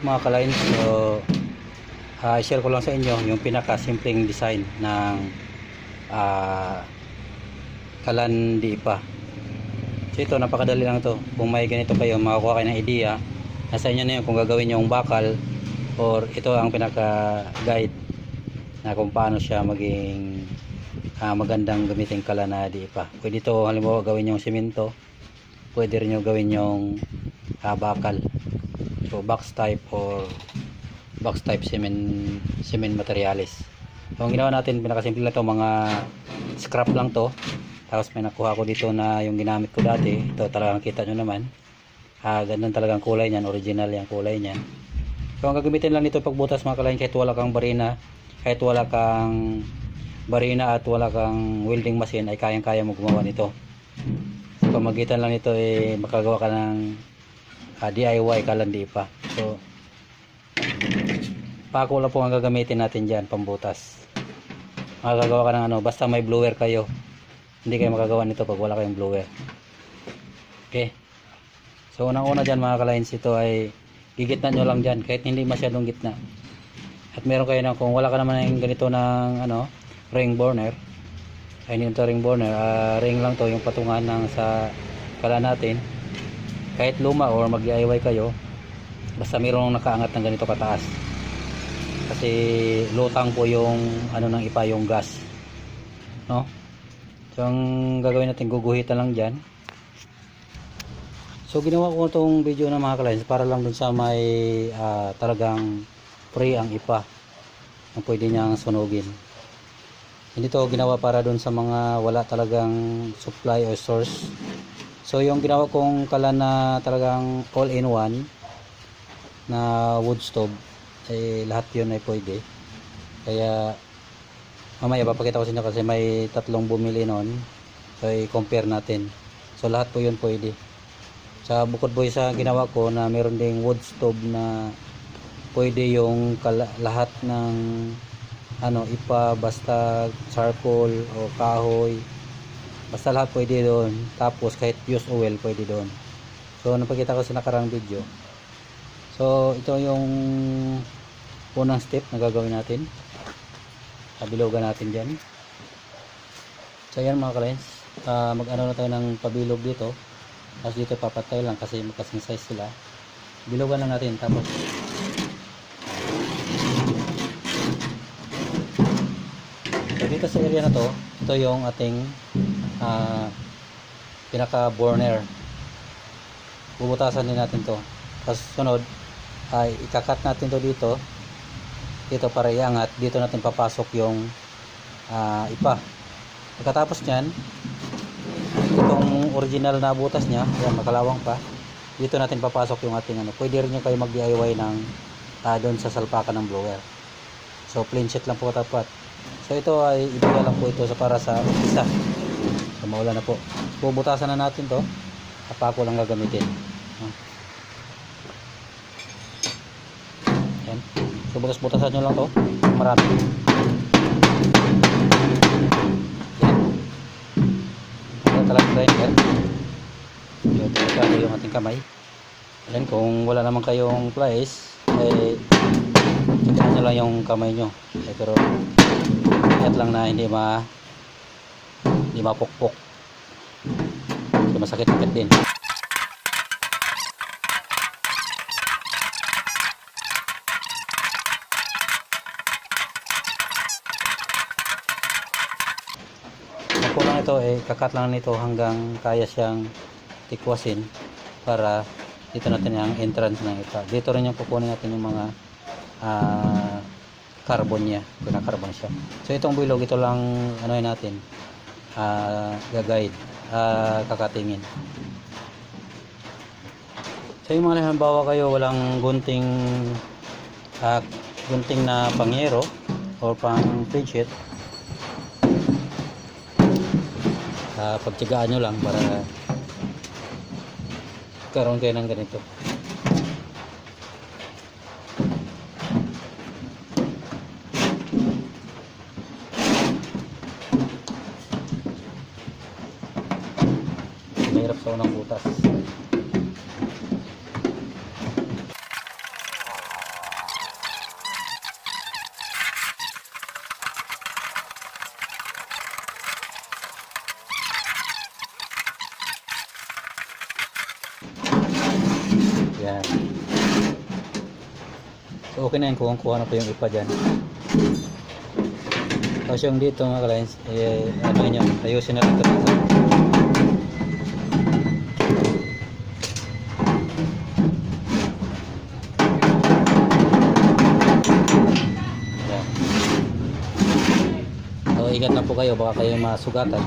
mga kalain so ah, share ko lang sa inyo yung pinaka simpleng design ng ah, kalan pa so ito napakadali lang to. Kung may ganito kayo makakuha kayo ng idea nasa inyo na yun kung gagawin yung bakal or ito ang pinaka guide na kung paano siya maging ah, magandang gamitin kalan na pa pwede ito halimbawa gawin yung simento pwede rin yung gawin yung ah, bakal so box type or box type cement cement materials so ang ginawa natin pinakasimple na to mga scrap lang to. Tapos may nakuha ko dito na yung ginamit ko dati. Ito talagang kita nyo naman. Ah, ganun talagang kulay niyan original yung kulay niyan so ang gagamitin lang nito pagbutas mga kalahin kahit wala kang barina kahit wala kang barina at wala kang welding machine ay kayang kaya mo gumawa nito. So pamagitan lang nito eh makagawa ka ng ah, DIY kalandi pa. So pako lang po ang gagamitin natin dyan pambutas. Makagawa ka ng ano basta may blower kayo. Hindi kayo makagawa nito pag wala kayong blower. Okay? So unang una dyan mga kalines ito ay gigitna nyo lang dyan kahit hindi masyadong gitna. At meron kayo na kung wala ka naman ng ganito ng ano ring burner ay hindi ito ring burner ah, ring lang to yung patungan ng sa kala natin kahit luma or mag DIY kayo basta mayroong nakaangat ng ganito kataas. Kasi lutang po yung ano ng ipa yung gas. No? So ang gagawin natin guguhitan lang dyan. So ginawa ko itong video na mga clients para lang dun sa may ah, talagang free ang ipa na pwede niyang sunugin. Hindi to ginawa para dun sa mga wala talagang supply or source so yung ginawa kong kalan na talagang all in one na wood stove eh lahat yun ay pwede. Kaya mamaya papakita ko sa inyo kasi may tatlong bumili nun so i-compare natin. So lahat po yun pwede. Sa bukod po sa ginawa ko na meron ding wood stove na pwede yung lahat ng ano ipa basta charcoal o kahoy basta lahat pwede doon. Tapos kahit use oil pwede doon. So napakita ko sa nakarang video. So ito yung unang step na gagawin natin. Pabilogan natin dyan. So yan mga kalens. Uh, mag ano na tayo ng pabilog dito. Tapos dito papatay lang kasi magkasing size sila. Bilogan lang natin. Tapos so dito sa area na to ito yung ating ah, pinaka burner bubutasan din natin to. Tapos sunod ay ikakat natin to dito. Dito para iangat. Dito natin papasok yung ah, ipa. Pagkatapos nyan itong original na butas nya yan makalawang pa. Dito natin papasok yung ating ano. Pwede rin nyo kayo mag DIY ng ah, doon sa salpakan ng blower. So plain sheet lang po tapat. So ito ay ibigay lang po ito sa para sa isa maulan na po. Bubutasan na natin to. Apako lang gagamitin. Yan so butas-butasan nyo lang to. Marami. Yan talaga grinder. So delikado yung ating kamay. Yan kung wala naman kayong plies eh tignan nyo lang yung kamay nyo. Eh, pero ingat lang na hindi ma hindi mapukpok so masakit-sakit din Ang kulang ito eh kakat lang nito hanggang kaya siyang tikwasin para dito natin yung entrance ng ita. Dito rin yung kukunin natin yung mga ah, carbon niya, pinakarbon siya. So itong bilog ito lang ano natin ah gagayad, ah, kakatingin. So yung mga halimbawa kayo walang gunting ah, gunting na pangyero or pang fridge sheet uh, pagtigaan nyo lang para karoon kayo ng ganito hirap sa unang butas. Yan. So okay na yun, kuha-kuha na po yung ipa dyan. Tapos yung dito mga kalines, eh, ano yun yun, ayusin na rin ito. Po kayo, baka kayo masugatan.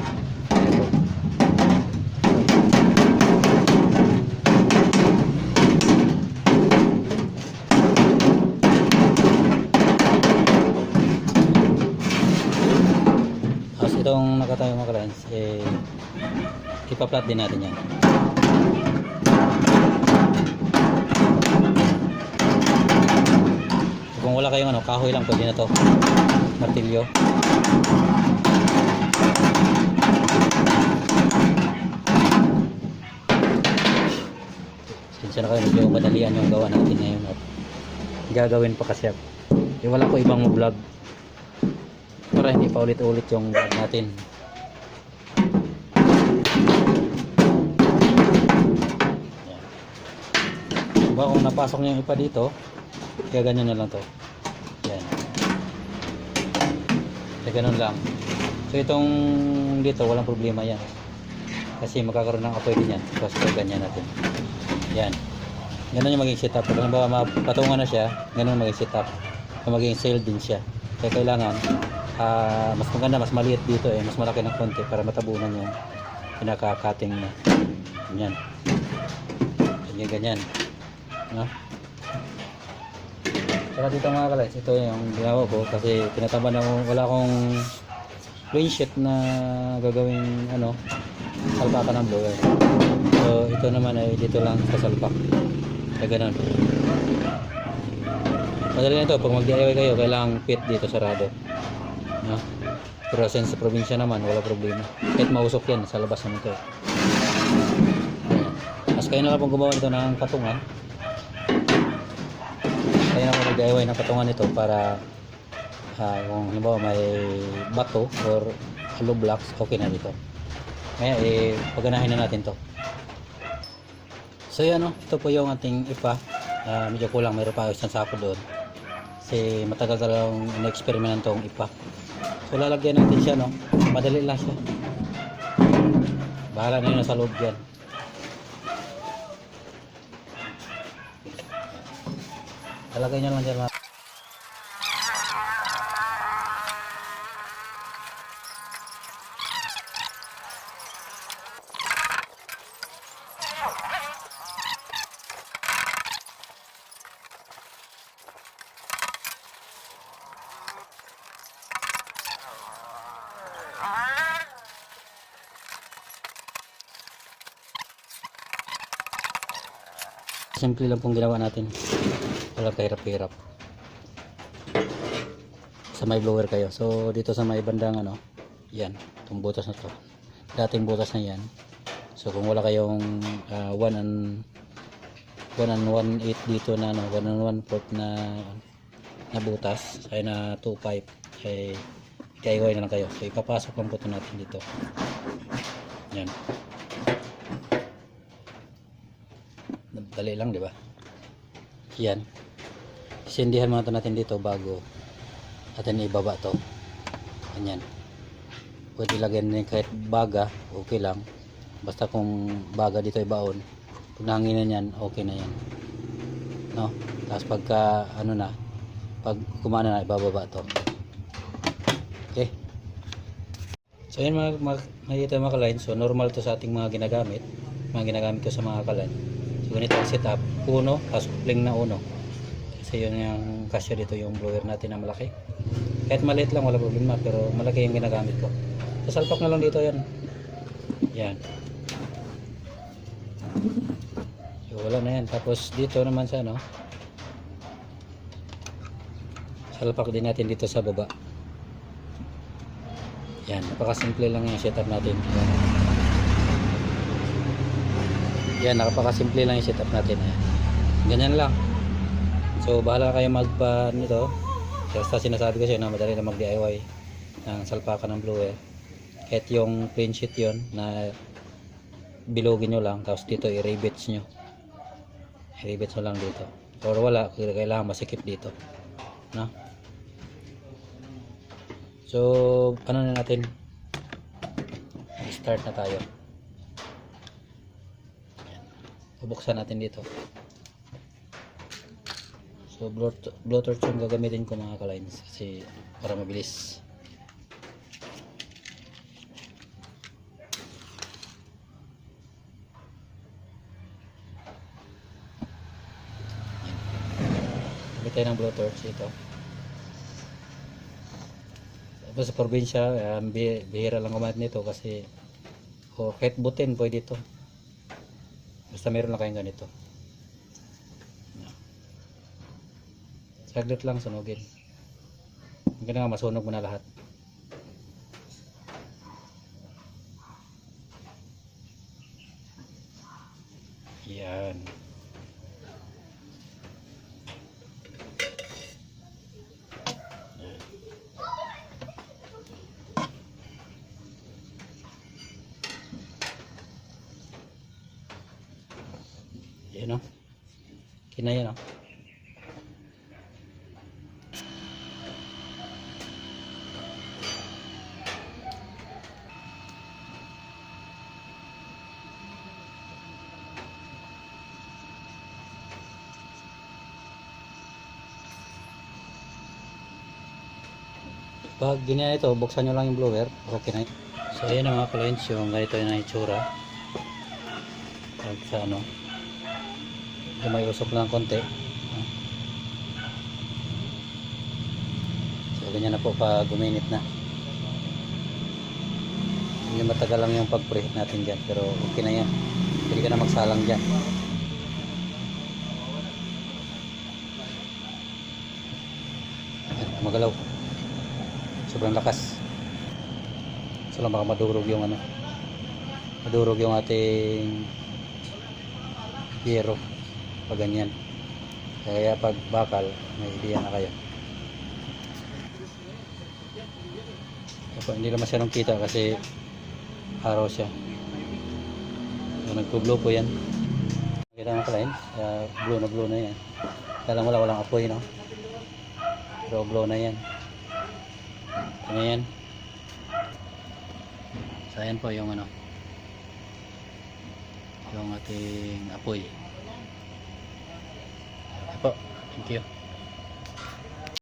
Tapos itong nakatayo mga kalines, eh, ipa-flat din natin yan. Kung wala kayong ano, kahoy lang pwede na to. Martilyo. Kayo, medyo madalian yung gawa natin ngayon. At gagawin pa kasi. Eh, wala ko ibang vlog. Para hindi pa ulit-ulit yung vlog natin. Diba kung napasok niyo yung ipa dito, kaya ganyan na lang to. Yan. Kaya ganun lang. So itong dito, walang problema yan. Kasi magkakaroon ng apoy din yan. Kaya ganyan natin. Yan. Ganun yung maging setup. Kung ba mapatungan na siya, ganun maging setup. Kung maging sail din siya. Kaya kailangan, ah, mas maganda, mas maliit dito eh. Mas malaki ng konti para matabunan yung pinaka-cutting niya. Ganyan. Ganyan, ganyan. No? Saka dito mga kalays, ito yung ginawa ko kasi tinatamba na wala akong plain sheet na gagawing ano, salpaka ng blower. So ito naman ay dito lang sa salpak. Kaya ganun. Madali na ito, pag mag-DIY kayo, kailangang pit dito sarado. No? Pero since sa probinsya naman, wala problema. Kahit mausok yan, sa labas naman ito. Ayan. Mas kayo na lang pong gumawa nito ng patungan. Kaya na po mag-DIY ng patungan nito para ah, kung halimbawa may bato or hollow blocks, okay na dito. Kaya eh, paganahin na natin to. So yan o, ito po yung ating ipa. Ah, medyo kulang, mayroon pa isang sako doon. Kasi matagal talagang in-experiment tong ipa. So lalagyan natin siya no. Madali lang siya. Bahala na yun sa loob yan. Talagay nyo lang dyan Simple lang pong ginawa natin. Wala kahirap-hirap. Sa may blower kayo. So, dito sa may bandang ano, yan. Itong butas na to. Dating butas na yan. So, kung wala kayong 1 and 1 and 1 8 dito na ano, 1 and 1 fourth na na butas, ay na 2 pipe, ay DIY na lang kayo. So, ipapasok lang po ito natin dito. Yan. Dali lang, di ba? Yan. Sindihan muna natin dito bago atin ibaba to. Ganyan. Pwede lagyan din kahit baga, okay lang. Basta kung baga dito ibaon, pag nanginan yan, okay na yan. No? Tapos pagka, ano na, pag kumana na, ibababa to. Okay. So yun mga, mga nakikita mga kaline, so normal to sa ating mga ginagamit, mga ginagamit ko sa mga kaline. Ganito ang setup, uno, tapos kupling na uno. Kasi yun yung kasya dito yung blower natin na malaki. Kahit maliit lang wala problema pero malaki yung ginagamit ko. So na lang dito yan. Yan. So wala na yan. Tapos dito naman sa ano, salpak din natin dito sa baba. Yan, napakasimple lang yung setup natin. Yan. Yan, napakasimple lang yung setup natin. Ayan. Ganyan lang. So, bahala kayo magpa nito. Basta sinasabi ko sa na madali na mag-DIY ng salpakan ng blower. Kahit yung plain sheet yon na bilogin nyo lang. Tapos dito i-rivets nyo. I-rivets lang dito. or wala kailangan masikip dito no so ano na natin start na tayo bubuksan natin dito so blowtorch yung gagamitin ko mga kalines kasi para mabilis Gamit tayo ng blowtorch ito. Tapos sa probinsya, um, bi- bihira lang gumamit nito kasi o kahit butin pwede ito. Basta meron lang kayong ganito. Saglit lang sunugin. Ang nga masunog mo na lahat. Yan. Yan o. Kinaya no. Pag ganyan ito, buksan nyo lang yung blower. Okay na. So ayan na mga clients yung ganito yung itsura. Pag sa ano, yung may usok lang konti. So ganyan na po pag uminit na. Hindi matagal lang yung pag-preheat natin dyan. Pero okay na yan. Pwede ka na magsalang dyan. Magalaw. Sobrang lakas. So lang baka madurog yung ano. Madurog yung ating yero pag ganyan kaya pag bakal may idea na kayo. Opo, hindi lang masyadong kita kasi araw siya. So, nagpo-blow po yan. Kita mga clients uh, blow na blow na yan. Kaya lang wala walang apoy no? Pero blow na yan. Ano yan? So po yung ano. Yung ating apoy. Thank you.